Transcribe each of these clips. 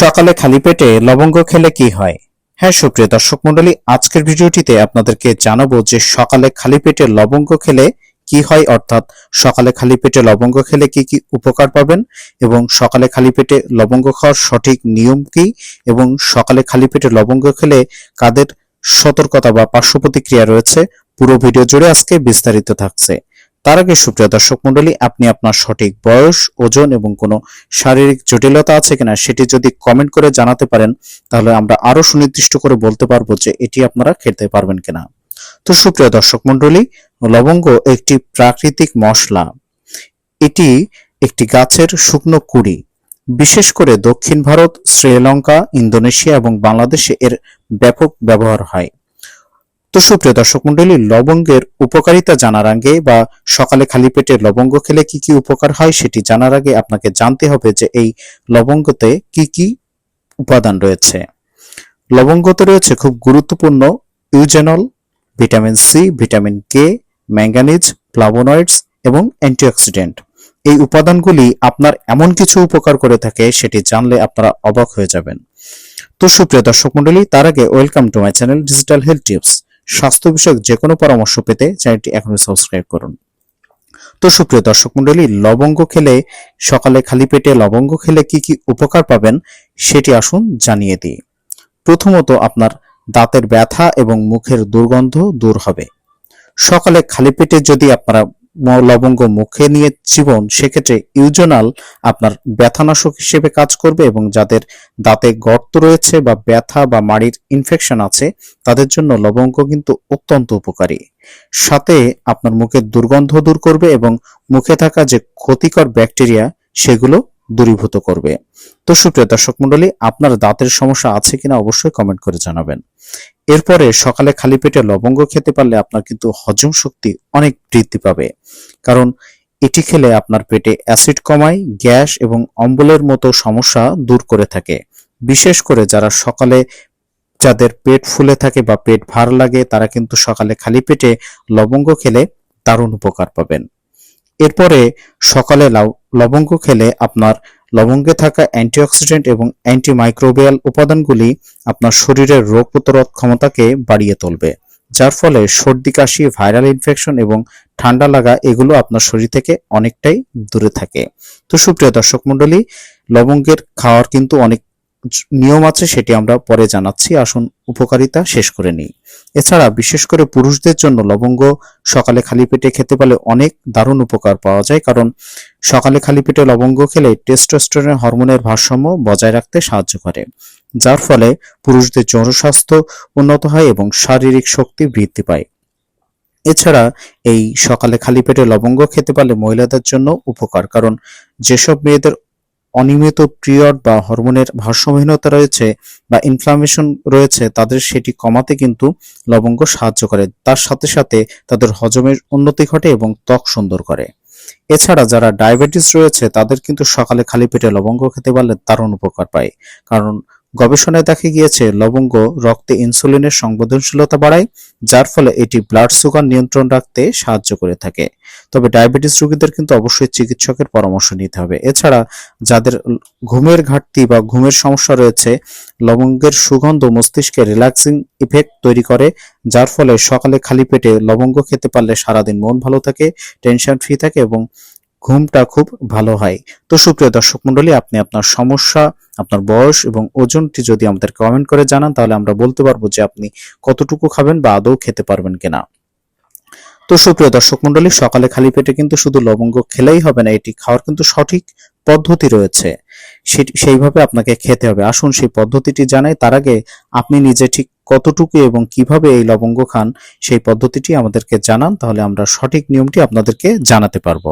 সকালে খালি পেটে লবঙ্গ খেলে কি হয়? হ্যাঁ সুপ্রিয় দর্শক মন্ডলী আজকের ভিডিওটিতে আপনাদেরকে জানাব যে সকালে খালি পেটে লবঙ্গ খেলে কি হয়, অর্থাৎ সকালে খালি পেটে লবঙ্গ খেলে কি কি উপকার পাবেন এবং সকালে খালি পেটে লবঙ্গ খাওয়ার সঠিক নিয়ম কি এবং সকালে খালি পেটে লবঙ্গ খেলে কাদের সতর্কতা বা পার্শ্ব প্রতিক্রিয়া রয়েছে? পুরো ভিডিও জুড়ে আজকে বিস্তারিত থাকছে। তার আগে সুপ্রিয় দর্শক মণ্ডলী আপনি আপনার সঠিক বয়স, ওজন এবং কোনো শারীরিক জটিলতা আছে কিনা সেটি যদি কমেন্ট করে জানাতে পারেন, তাহলে আমরা আরও সুনির্দিষ্ট করে বলতে পারব যে এটি আপনারা খেতে পারবেন কিনা। তো সুপ্রিয় দর্শক মণ্ডলী লবঙ্গ একটি প্রাকৃতিক মশলা। এটি একটি গাছের শুকনো কুড়ি, বিশেষ করে দক্ষিণ ভারত, শ্রীলঙ্কা, ইন্দোনেশিয়া এবং বাংলাদেশে এর ব্যাপক ব্যবহার হয়। তো সুপ্রিয় দর্শক মন্ডলী, লবঙ্গের উপকারিতা জানার আগে বা সকালে খালি পেটে লবঙ্গ খেলে কি কি উপকার হয় সেটি জানার আগে আপনাকে জানতে হবে যে এই লবঙ্গতে কি কি উপাদান রয়েছে। লবঙ্গতে রয়েছে খুব গুরুত্বপূর্ণ eugenol, vitamin C, vitamin K, manganese, flavonoids এবং অ্যান্টিঅক্সিডেন্ট। এই উপাদানগুলি আপনার এমন কিছু উপকার করে থাকে সেটি জানলে আপনারা অবাক হয়ে যাবেন। তো সুপ্রিয় দর্শক মন্ডলী, তার আগে welcome to my channel digital health tips. স্বাস্থ্য বিষয়ক যে কোনো পরামর্শ পেতে চ্যানেলটি এখনই সাবস্ক্রাইব করুন। তো সুপ্রিয় দর্শক মন্ডলী লবঙ্গ খেলে সকালে খালি পেটে লবঙ্গ খেলে কি কি উপকার পাবেন সেটি আসুন জানিয়ে দিই। প্রথমত আপনার দাঁতের ব্যথা এবং মুখের দুর্গন্ধ দূর হবে। সকালে খালি পেটে যদি আপনারা লবঙ্গ মুখে নিয়ে জীবন, সেক্ষেত্রে ইউজনাল আপনার ব্যথানাশক হিসেবে কাজ করবে এবং যাদের দাঁতে গর্ত রয়েছে বা ব্যথা বা মাড়ির ইনফেকশন আছে, তাদের জন্য লবঙ্গ কিন্তু অত্যন্ত উপকারী। সাথে আপনার মুখের দুর্গন্ধ দূর করবে এবং মুখে থাকা যে ক্ষতিকর ব্যাকটেরিয়া সেগুলো দূরীভূত করবে। তো সুপ্রিয় দর্শক মণ্ডলী, আপনার দাঁতের সমস্যা আছে কিনা অবশ্যই কমেন্ট করে জানাবেন। এরপরে সকালে খালি পেটে লবঙ্গ খেতে পারলে আপনার কিন্তু হজম শক্তি অনেক বৃদ্ধি পাবে। কারণ এটি খেলে আপনার পেটে অ্যাসিড কমায়, গ্যাস এবং অম্বলের মতো সমস্যা দূর করে থাকে। বিশেষ করে যারা সকালে যাদের পেট ফুলে থাকে বা পেট ভার লাগে, তারা কিন্তু সকালে খালি পেটে লবঙ্গ খেলে দারুণ উপকার পাবেন। এরপরে সকালে লবঙ্গ খেলে আপনার লবঙ্গে থাকা অ্যান্টিঅক্সিডেন্ট এবং অ্যান্টিমাইক্রোবিয়াল উপাদানগুলি আপনার শরীরের রোগ প্রতিরোধ ক্ষমতাকে বাড়িয়ে তুলবে, যার ফলে সর্দি, কাশি, ভাইরাল ইনফেকশন এবং ঠান্ডা লাগা এগুলো আপনার শরীর থেকে অনেকটাই দূরে থাকে। তো সুপ্রিয় দর্শক মণ্ডলী, লবঙ্গের খাওয়ার কিন্তু অনেক নিয়ম আছে, সেটি আমরা পরে জানাচ্ছি। আসুন, উপকারিতা শেষ করে নিই। এছাড়া, বিশেষ করে পুরুষদের জন্য লবঙ্গ সকালে খালি পেটে খেতে পারলে অনেক দারুণ উপকার পাওয়া যায়। কারণ, সকালে খালি পেটে লবঙ্গ খেলে টেস্টোস্টেরন হরমোনের ভারসাম্য বজায় রাখতে সাহায্য করে। যার ফলে পুরুষদের জনস্বাস্থ্য উন্নত হয় এবং শারীরিক শক্তি বৃদ্ধি পায়। এছাড়া, এই সকালে খালি পেটে লবঙ্গ খেতে পারলে মহিলাদের জন্য উপকার। কারণ, যেসব মেয়েদের অনিয়মিত পিরিয়ড বা হরমোনের ভারসাম্যহীনতা রয়েছে বা ইনফ্লামেশন রয়েছে, তাদের সেটি কমাতে কিন্তু লবঙ্গ সাহায্য করে। তার সাথে সাথে তাদের হজমের উন্নতি ঘটে এবং ত্বক সুন্দর করে। এছাড়া যারা ডায়াবেটিস রয়েছে, তাদের কিন্তু সকালে খালি পেটে লবঙ্গ খেতে পারলে দারুণ উপকার পায়। কারণ গবেষণায় দেখা গিয়েছে, লবঙ্গ রক্তে ইনসুলিনের সংবেদনশীলতা বাড়ায়, যার ফলে এটি ব্লাড সুগার নিয়ন্ত্রণ রাখতে সাহায্য করে থাকে। তবে ডায়াবেটিস রোগীদের কিন্তু অবশ্যই চিকিৎসকের পরামর্শ নিতে হবে। এছাড়া যাদের ঘুমের ঘাটতি বা ঘুমের সমস্যা রয়েছে, লবঙ্গের সুগন্ধ মস্তিষ্কে রিল্যাক্সিং ইফেক্ট তৈরি করে, যার ফলে সকালে খালি পেটে লবঙ্গ খেতে পারলে সারাদিন মন ভালো থাকে টেনশন ফ্রি থাকে এবং ঘুমটা খুব ভালো হয়। তো সুপ্রিয় দর্শক মণ্ডলী, আপনি আপনার সমস্যা, আপনার বয়স এবং ওজনটি যদি আমাদের কমেন্ট করে জানান, তাহলে আমরা বলতে পারব যে আপনি কতটুকু খাবেন বা আদৌ খেতে পারবেন কিনা। তো সুপ্রিয় দর্শক মণ্ডলী, সকালে খালি পেটে কিন্তু শুধু লবঙ্গ খেলেই হবে না, এটি খাওয়ার কিন্তু সঠিক পদ্ধতি রয়েছে। সেইভাবে আপনাকে খেতে হবে। আসুন সেই পদ্ধতিটি জানাই। তার আগে আপনি নিজে ঠিক কতটুকু এবং কীভাবে এই লবঙ্গ খান সেই পদ্ধতিটি আমাদেরকে জানান, তাহলে আমরা সঠিক নিয়মটি আপনাদেরকে জানাতে পারব।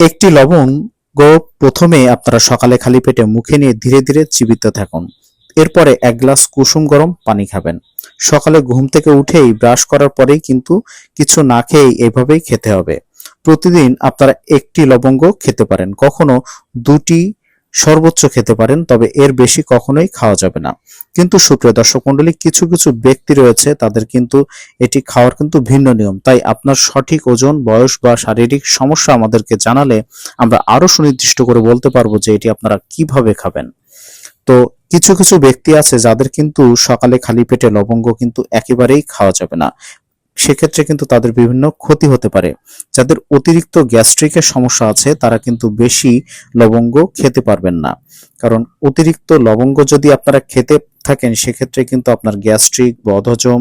একটি লবঙ্গ প্রথমে আপনারা সকালে খালি পেটে মুখে নিয়ে ধীরে ধীরে চিবিতে থাকুন। এরপরে এক গ্লাস কুসুম গরম পানি খাবেন। সকালে ঘুম থেকে উঠেই ব্রাশ করার পরেই কিন্তু কিছু না খেয়েই এভাবেই খেতে হবে। প্রতিদিন আপনারা একটি লবঙ্গ খেতে পারেন। কখনো দুটি সর্বোচ্চ খেতে পারেন, তবে এর বেশি কখনোই খাওয়া যাবে না। কিন্তু সুপ্রিয় দর্শক মণ্ডলী, কিছু কিছু ব্যক্তি রয়েছে, তাদের কিন্তু এটি খাওয়ার কিন্তু ভিন্ন নিয়ম। তাই আপনার সঠিক ওজন, বয়স বা শারীরিক সমস্যা আমাদেরকে জানালে আমরা আরও সুনির্দিষ্ট করে বলতে পারব যে এটি আপনারা কীভাবে খাবেন। তো কিছু কিছু ব্যক্তি আছে, যাদের কিন্তু সকালে খালি পেটে লবঙ্গ কিন্তু একেবারেই খাওয়া যাবে না। সেক্ষেত্রে কিন্তু তাদের বিভিন্ন ক্ষতি হতে পারে। যাদের অতিরিক্ত গ্যাস্ট্রিকের সমস্যা আছে, তারা কিন্তু বেশি লবঙ্গ খেতে পারবেন না। কারণ অতিরিক্ত লবঙ্গ যদি আপনারা খেতে থাকেন, সেক্ষেত্রে কিন্তু আপনার গ্যাস্ট্রিক বদহজম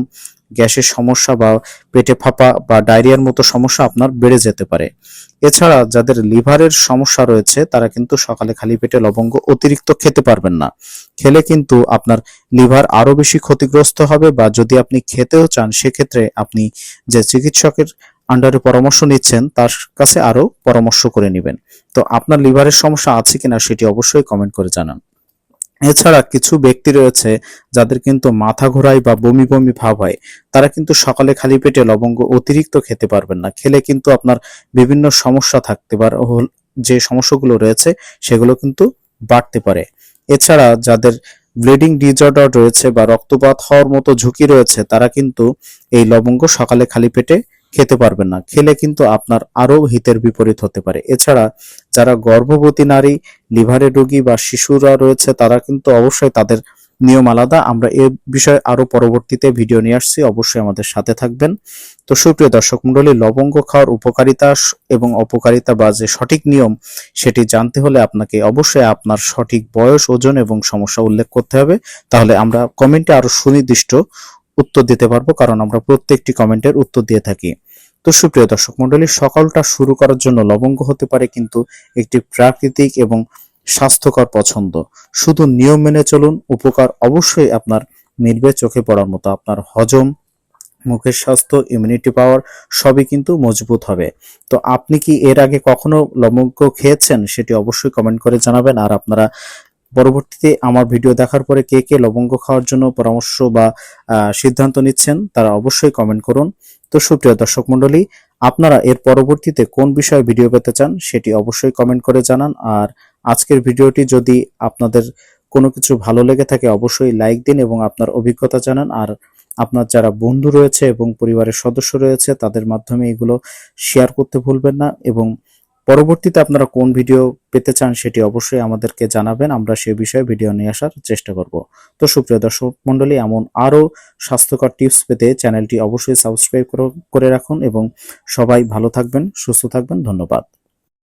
গ্যাসের সমস্যা বা পেটে ফাঁপা বা ডায়রিয়ার মতো সমস্যা আপনার বেড়ে যেতে পারে। এছাড়া যাদের লিভারের সমস্যা রয়েছে, তারা কিন্তু সকালে খালি পেটে লবঙ্গ অতিরিক্ত খেতে পারবেন না। খেলে কিন্তু আপনার লিভার আরও বেশি ক্ষতিগ্রস্ত হবে বা যদি আপনি খেতেও চান, সেক্ষেত্রে আপনি যে চিকিৎসকের আন্ডারে পরামর্শ নিচ্ছেন, তার কাছে আরও পরামর্শ করে নেবেন। তো আপনার লিভারের সমস্যা আছে কিনা সেটি অবশ্যই কমেন্ট করে জানান। এছাড়া কিছু ব্যক্তি রয়েছে যাদের কিন্তু মাথা ঘোরায় বা বমি বমি ভাব হয়, তারা কিন্তু সকালে খালি পেটে লবঙ্গ অতিরিক্ত খেতে পারবেন না। খেলে কিন্তু আপনার বিভিন্ন সমস্যা থাকতে পারে যে সমস্যাগুলো রয়েছে, সেগুলো কিন্তু বাড়তে পারে। এছাড়া যাদের ব্লিডিং ডিজর্ডার রয়েছে বা রক্তপাত হওয়ার মতো ঝুঁকি রয়েছে, তারা কিন্তু এই লবঙ্গ সকালে খালি পেটে খেতে পারবেন না। খেলে কিন্তু আপনার আরও হিতের বিপরীত হতে পারে। এছাড়া যারা গর্ভবতী নারী, লিভারের রোগী বা শিশুরা রয়েছে, তারা কিন্তু অবশ্যই তাদের নিয়ম আলাদা। আমরা এ বিষয়ে আরও পরবর্তীতে ভিডিও নিয়ে আসছি। অবশ্যই আমাদের সাথে থাকবেন। তো সুপ্রিয় দর্শক মন্ডলী লবঙ্গ খাওয়ার উপকারিতা এবং অপকারিতা বা যে সঠিক নিয়ম, সেটি জানতে হলে আপনাকে অবশ্যই আপনার সঠিক বয়স, ওজন এবং সমস্যা উল্লেখ করতে হবে। তাহলে আমরা কমেন্টে আরও সুনির্দিষ্ট উত্তর দিতে পারব, কারণ আমরা প্রত্যেকটি কমেন্টের উত্তর দিয়ে থাকি। তো সুপ্রিয় দর্শক মন্ডলী সকালটা শুরু করার জন্য লবঙ্গ হতে পারে কিন্তু একটি প্রাকৃতিক এবং স্বাস্থ্যকর পছন্দ। শুধু নিয়ম মেনে চলুন, উপকার অবশ্যই আপনার মিলবে। চোখে পড়ার মতো আপনার হজম, মুখের স্বাস্থ্য ইমিউনিটি পাওয়ার সবই কিন্তু মজবুত হবে। তো আপনি কি এর আগে কখনো লবঙ্গ খেয়েছেন? সেটি অবশ্যই কমেন্ট করে জানাবেন। আর আপনারা পরবর্তীতে আমার ভিডিও দেখার পরে কে কে লবঙ্গ খাওয়ার জন্য পরামর্শ বা সিদ্ধান্ত নিচ্ছেন, তারা অবশ্যই কমেন্ট করুন। তো সুপ্রিয় দর্শক মণ্ডলী, আপনারা এর পরবর্তীতে কোন বিষয়ে ভিডিও পেতে চান, সেটি অবশ্যই কমেন্ট করে জানান। আর আজকের ভিডিওটি যদি আপনাদের কোনো কিছু ভালো লেগে থাকে, অবশ্যই লাইক দিন এবং আপনার অভিজ্ঞতা জানান। আর আপনার যারা বন্ধু রয়েছে এবং পরিবারের সদস্য রয়েছে, তাদের মাধ্যমে এগুলো শেয়ার করতে ভুলবেন না এবং পরবর্তীতে আপনারা কোন ভিডিও পেতে চান সেটি অবশ্যই আমাদেরকে জানাবেন। আমরা সে বিষয়ে ভিডিও নিয়ে আসার চেষ্টা করব। তো সুপ্রিয় দর্শক মণ্ডলী, এমন আরও স্বাস্থ্যকর টিপস পেতে চ্যানেলটি অবশ্যই সাবস্ক্রাইব করে রাখুন এবং সবাই ভালো থাকবেন, সুস্থ থাকবেন। ধন্যবাদ।